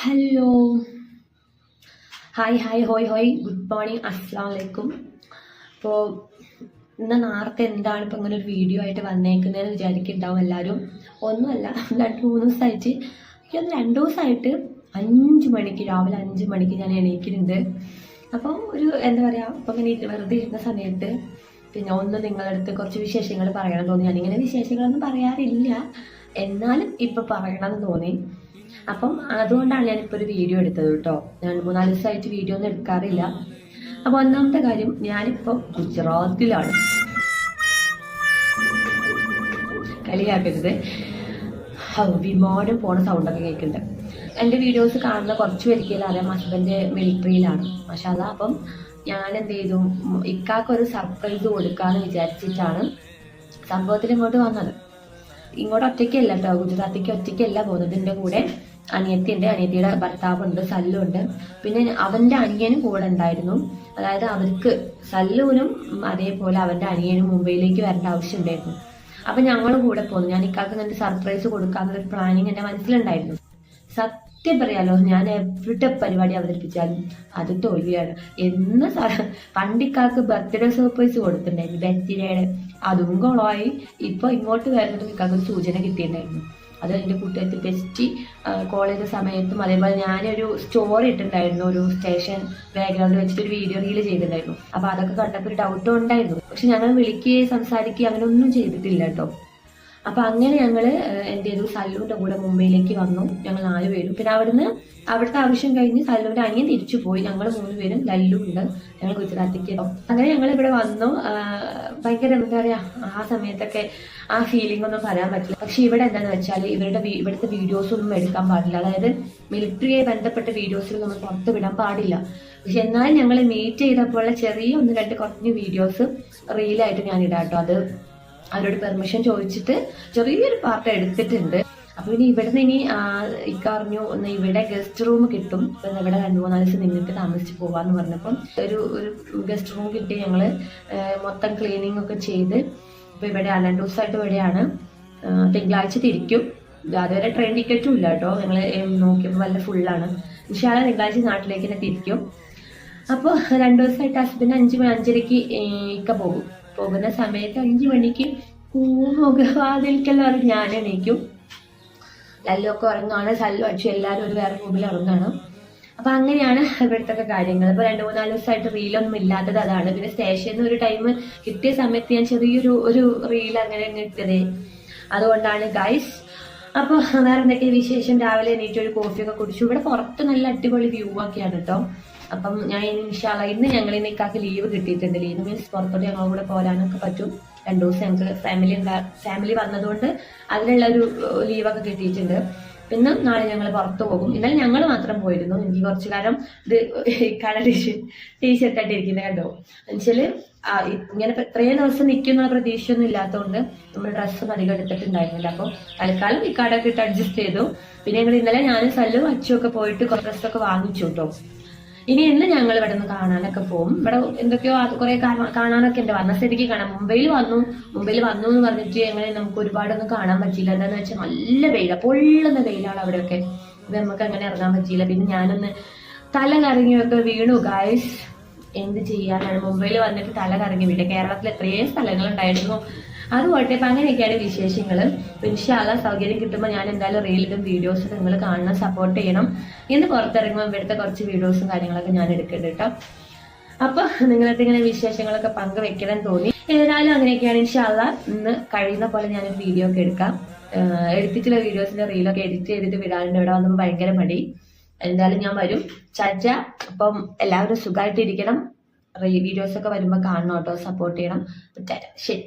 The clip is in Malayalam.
ഹലോ ഹായ് ഹായ് ഹോയ് ഹോയ് ഗുഡ് മോർണിംഗ് അസ്സാം വലൈക്കും അപ്പോൾ ഇന്ന് നേരത്തെ എന്താണ് ഇപ്പോൾ ഇങ്ങനെ ഒരു വീഡിയോ ആയിട്ട് വന്നേക്കുന്നതെന്ന് വിചാരിക്കുന്നുണ്ടാവും എല്ലാവരും ഒന്നുമല്ല രണ്ട് മൂന്ന് ദിവസമായിട്ട്. എനിക്കൊന്ന് രണ്ട് ദിവസമായിട്ട് അഞ്ച് മണിക്ക് രാവിലെ അഞ്ച് മണിക്ക് ഞാൻ എണീക്കുന്നുണ്ട്. അപ്പോൾ ഒരു എന്താ പറയുക ഇപ്പോൾ ഇങ്ങനെ വെറുതെ ഇരുന്ന സമയത്ത് പിന്നെ ഒന്ന് നിങ്ങളുടെ അടുത്ത് കുറച്ച് വിശേഷങ്ങൾ പറയണം തോന്നി. ഞാനിങ്ങനെ വിശേഷങ്ങളൊന്നും പറയാറില്ല. എന്നാലും ഇപ്പം പറയണമെന്ന് തോന്നി. അപ്പം അതുകൊണ്ടാണ് ഞാനിപ്പോൾ ഒരു വീഡിയോ എടുത്തത് കേട്ടോ ഞാൻ മൂന്നാൽ ദിവസമായിട്ട് വീഡിയോ ഒന്നും എടുക്കാറില്ല. അപ്പോൾ ഒന്നാമത്തെ കാര്യം ഞാനിപ്പോൾ ഗുജറാത്തിലാണ്. കളിയാക്കരുത് വിമാനം പോണ സൗണ്ടൊക്കെ കേൾക്കുന്നുണ്ട് എന്റെ വീഡിയോസ് കാണുന്ന കുറച്ച് പേർക്കെല്ലാം അറിയാം ഹസ്ബൻഡ് മിലിറ്ററിയിലാണ് അതാ അപ്പം ഞാൻ എന്ത് ചെയ്തു? ഇക്കാക്ക് ഒരു സർപ്രൈസ് കൊടുക്കാമെന്ന് വിചാരിച്ചിട്ടാണ് സംഭവത്തിൽ ഇങ്ങോട്ട് വന്നത്. ഇങ്ങോട്ട് ഒറ്റയ്ക്കല്ല കേട്ടോ ഗുജറാത്തേക്ക് ഒറ്റയ്ക്കല്ല പോകുന്നത്. എന്റെ കൂടെ അനിയത്തിയുണ്ട് അനിയത്തിയുടെ ഭർത്താവുണ്ട് സല്ലുണ്ട്. പിന്നെ അവന്റെ അനിയനും കൂടെ ഉണ്ടായിരുന്നു. അതായത് അവർക്ക് സല്ലുവിനും അതേപോലെ അവന്റെ അനിയനും മുംബൈയിലേക്ക് വരേണ്ട ആവശ്യമുണ്ടായിരുന്നു അപ്പൊ ഞങ്ങളും കൂടെ പോന്നു. ഞാൻ ഇക്കാക്ക് തന്നെ സർപ്രൈസ് കൊടുക്കാന്നൊരു പ്ലാനിങ് എന്റെ മനസ്സിലുണ്ടായിരുന്നു. പറയാലോ ഞാൻ എവിടെ പരിപാടി അവതരിപ്പിച്ചാലും അത് തോൽവിയാണ് എന്ന് പണ്ടിക്കാക്ക് ബർത്ത്ഡേ സർപ്രൈസ് കൊടുത്തിട്ടുണ്ടായിരുന്നു ബർത്ത്ഡേയുടെ അതും കുളമായി ഇപ്പൊ ഇങ്ങോട്ട് വരുന്നത് ഇക്കാക്ക് ഒരു സൂചന കിട്ടിയിട്ടുണ്ടായിരുന്നു. അത് എന്റെ കൂട്ടുകാർക്ക് ബെസ്റ്റ് കോളേജ് സമയത്തും അതേപോലെ ഞാനൊരു സ്റ്റോറി ഇട്ടിട്ടുണ്ടായിരുന്നു ഒരു സ്റ്റേഷൻ ബാക്ക്ഗ്രൗണ്ട് വെച്ചിട്ട് ഒരു വീഡിയോ റീൽ ചെയ്തിട്ടുണ്ടായിരുന്നു. അപ്പൊ അതൊക്കെ കണ്ടപ്പോൾ ഒരു ഡൗട്ടും ഉണ്ടായിരുന്നു. പക്ഷെ ഞങ്ങൾ വിളിക്കുകയും സംസാരിക്കുകയും അങ്ങനെ ഒന്നും ചെയ്തിട്ടില്ല കേട്ടോ. അപ്പൊ അങ്ങനെ ഞങ്ങൾ എന്റെ ചെയ്തു സല്ലുവിന്റെ കൂടെ മുംബൈയിലേക്ക് വന്നു. ഞങ്ങൾ നാല് പേരും. പിന്നെ അവിടുന്ന് അവിടുത്തെ ആവശ്യം കഴിഞ്ഞ് സല്ലുവിന്റെ അനിയൻ തിരിച്ചു പോയി. ഞങ്ങൾ മൂന്ന് പേരും ലല്ലു ഉണ്ട് ഞങ്ങൾ ഗുജറാത്തിക്ക് എത്തും. അങ്ങനെ ഞങ്ങൾ ഇവിടെ വന്നു. ഭയങ്കര എന്താ പറയാ ആ സമയത്തൊക്കെ ആ ഫീലിംഗ് ഒന്നും പറയാൻ പറ്റില്ല. പക്ഷെ ഇവിടെ എന്താണെന്ന് വെച്ചാൽ ഇവരുടെ ഇവിടുത്തെ വീഡിയോസ് ഒന്നും എടുക്കാൻ പാടില്ല. അതായത് മിലിറ്ററിയെ ബന്ധപ്പെട്ട വീഡിയോസിൽ നമ്മൾ പുറത്ത് വിടാൻ പാടില്ല. പക്ഷെ എന്നാലും ഞങ്ങൾ മീറ്റ് ചെയ്തപ്പോഴുള്ള ചെറിയ ഒന്ന് രണ്ട് കുറഞ്ഞ വീഡിയോസ് റീലായിട്ട് ഞാൻ ഇടാട്ടോ. അത് അവരോട് പെർമിഷൻ ചോദിച്ചിട്ട് ചെറിയൊരു പാർട്ട് എടുത്തിട്ടുണ്ട്. അപ്പൊ ഇനി ഇവിടുന്ന് ഇനി ഇക്കറിഞ്ഞു ഇക്ക ഒന്ന് ഇവിടെ ഗസ്റ്റ് റൂം കിട്ടും. ഇപ്പൊ ഇവിടെ രണ്ടു മൂന്നാൽ ദിവസം നിങ്ങൾക്ക് താമസിച്ച് പോവാന്ന് പറഞ്ഞപ്പം ഒരു ഒരു ഗസ്റ്റ് റൂം കിട്ടി ഞങ്ങൾ. ആ, മൊത്തം ക്ലീനിങ് ഒക്കെ ചെയ്ത് ഇപ്പൊ ഇവിടെ രണ്ട് ദിവസമായിട്ട് ഇവിടെയാണ്. തിങ്കളാഴ്ച തിരിക്കും. അതുവരെ ട്രെയിൻ ടിക്കറ്റും ഇല്ല കേട്ടോ. ഞങ്ങൾ നോക്കിയപ്പോൾ വല്ല ഫുള്ളാണ് ഇൻഷാല്ല തിങ്കളാഴ്ച നാട്ടിലേക്ക് തന്നെ തിരിക്കും. അപ്പോൾ രണ്ടു ദിവസമായിട്ട് ഹസ്ബൻഡ് അഞ്ച് അഞ്ചരക്ക് ഇക്ക പോകും. പോകുന്ന സമയത്ത് അഞ്ചു മണിക്ക് മുഖവാതിൽക്കെല്ലാം ഞാൻ എണീക്കും. ലല്ലൊക്കെ ഉറങ്ങുകയാണ് സല്ലു അച്ഛൻ എല്ലാവരും ഒരു വേറെ റൂമിൽ ഉറങ്ങണം. അപ്പൊ അങ്ങനെയാണ് ഇവിടുത്തെ കാര്യങ്ങൾ. ഇപ്പൊ രണ്ടു മൂന്നാൽ ദിവസമായിട്ട് റീലൊന്നും ഇല്ലാത്തത് അതാണ്. പിന്നെ സ്റ്റേഷനിൽ ഒരു ടൈം കിട്ടിയ സമയത്ത് ഞാൻ ചെറിയൊരു ഒരു റീൽ അങ്ങനെ അങ്ങ് ഇട്ടതേ. അതുകൊണ്ടാണ് ഗൈസ് അപ്പോൾ വേറെ എന്തൊക്കെ വിശേഷം? രാവിലെ എണീറ്റ് ഒരു കോഫിയൊക്കെ കുടിച്ചു. ഇവിടെ പുറത്ത് നല്ല അടിപൊളി വ്യൂ ഒക്കെയാണ് കേട്ടോ അപ്പം ഞാൻ ഇൻഷാല്ല ഇന്ന് ഞങ്ങൾ ഇന്നേക്കാക്ക് ലീവ് കിട്ടിയിട്ടുണ്ട്. ലീവ് മീൻസ് പുറത്തോട്ട് ഞങ്ങളുടെ കൂടെ പോരാനൊക്കെ പറ്റും. രണ്ടു ദിവസം ഞങ്ങൾക്ക് ഫാമിലി ഫാമിലി വന്നതുകൊണ്ട് അതിനുള്ള ഒരു ലീവൊക്കെ കിട്ടിയിട്ടുണ്ട്. പിന്നെ നാളെ ഞങ്ങൾ പുറത്തു പോകും. ഇന്നലെ ഞങ്ങൾ മാത്രം പോയിരുന്നു. എനിക്ക് കുറച്ചു കാലം ഇത് കളർ ടീഷർട്ട് ആയിട്ട് ഇരിക്കുന്നത് കണ്ടോ? എന്നുവെച്ചാൽ ഇങ്ങനെ ഇത്രയും ദിവസം നിൽക്കുന്ന പ്രതീക്ഷയൊന്നും ഇല്ലാത്തതുകൊണ്ട് നമ്മൾ ഡ്രസ്സും അധികം എടുത്തിട്ടുണ്ടായിരുന്നില്ല. അപ്പോൾ തൽക്കാലം ഈ കടയൊക്കെ ഇട്ട് അഡ്ജസ്റ്റ് ചെയ്തു. പിന്നെ ഞങ്ങൾ ഇന്നലെ ഞാനും സല്ലും അച്ചും ഒക്കെ പോയിട്ട് കുറച്ച് ഡ്രസ്സൊക്കെ വാങ്ങിച്ചു കേട്ടോ. ഇനി ഇന്ന് ഞങ്ങൾ ഇവിടെ നിന്ന് കാണാനൊക്കെ പോകും. ഇവിടെ എന്തൊക്കെയോ അത് കുറെ കാണാനൊക്കെ ഉണ്ട്. വന്ന സ്ഥിതിക്ക് കാണാം. മുംബൈയിൽ വന്നു. മുംബൈയിൽ വന്നു എന്ന് പറഞ്ഞിട്ട് എങ്ങനെ നമുക്ക് ഒരുപാടൊന്നും കാണാൻ പറ്റിയില്ല. എന്താന്ന് വെച്ചാൽ നല്ല വെയിലാണ് പൊള്ളുന്ന വെയിലാണ് അവിടെയൊക്കെ. അപ്പൊ നമുക്ക് അങ്ങനെ ഇറങ്ങാൻ പറ്റിയില്ല. പിന്നെ ഞാനൊന്ന് തല കറങ്ങിയൊക്കെ വീണു. ഗായ്സ് എന്ത് ചെയ്യാനാണ്? മുംബൈയിൽ വന്നിട്ട് തല കറങ്ങി വീട് കേരളത്തിൽ എത്രയും സ്ഥലങ്ങൾ ഉണ്ടായിരുന്നു. അത് പോട്ടെ അപ്പൊ അങ്ങനെയൊക്കെയാണ് വിശേഷങ്ങൾ ഇൻഷാല്ല സൗകര്യം കിട്ടുമ്പോൾ ഞാൻ എന്തായാലും റീലിടും വീഡിയോസ് നിങ്ങൾ കാണണം സപ്പോർട്ട് ചെയ്യണം. ഇന്ന് പുറത്തിറങ്ങുമ്പോൾ ഇവിടുത്തെ കുറച്ച് വീഡിയോസും കാര്യങ്ങളൊക്കെ ഞാൻ എടുക്കുന്നുണ്ട് കേട്ടോ. അപ്പൊ നിങ്ങളത്തെ ഇങ്ങനെ വിശേഷങ്ങളൊക്കെ പങ്കുവെക്കണം തോന്നി. ഏതായാലും അങ്ങനെയൊക്കെയാണ് ഇൻഷാല്ല ഇന്ന് കഴിയുന്ന പോലെ ഞാൻ വീഡിയോ ഒക്കെ എടുക്കാം. എടുത്തിട്ടുള്ള വീഡിയോസിന്റെ റീലൊക്കെ എഡിറ്റ് ചെയ്തിട്ട് വിടാനുണ്ട് ഇവിടെ വന്നപ്പോൾ ഭയങ്കര മടി. എന്തായാലും ഞാൻ വരും. ചാച്ച അപ്പം എല്ലാവരും സുഖമായിട്ടിരിക്കണം വീഡിയോസ് ഒക്കെ വരുമ്പോൾ കാണണം കേട്ടോ സപ്പോർട്ട് ചെയ്യണം. ശരി.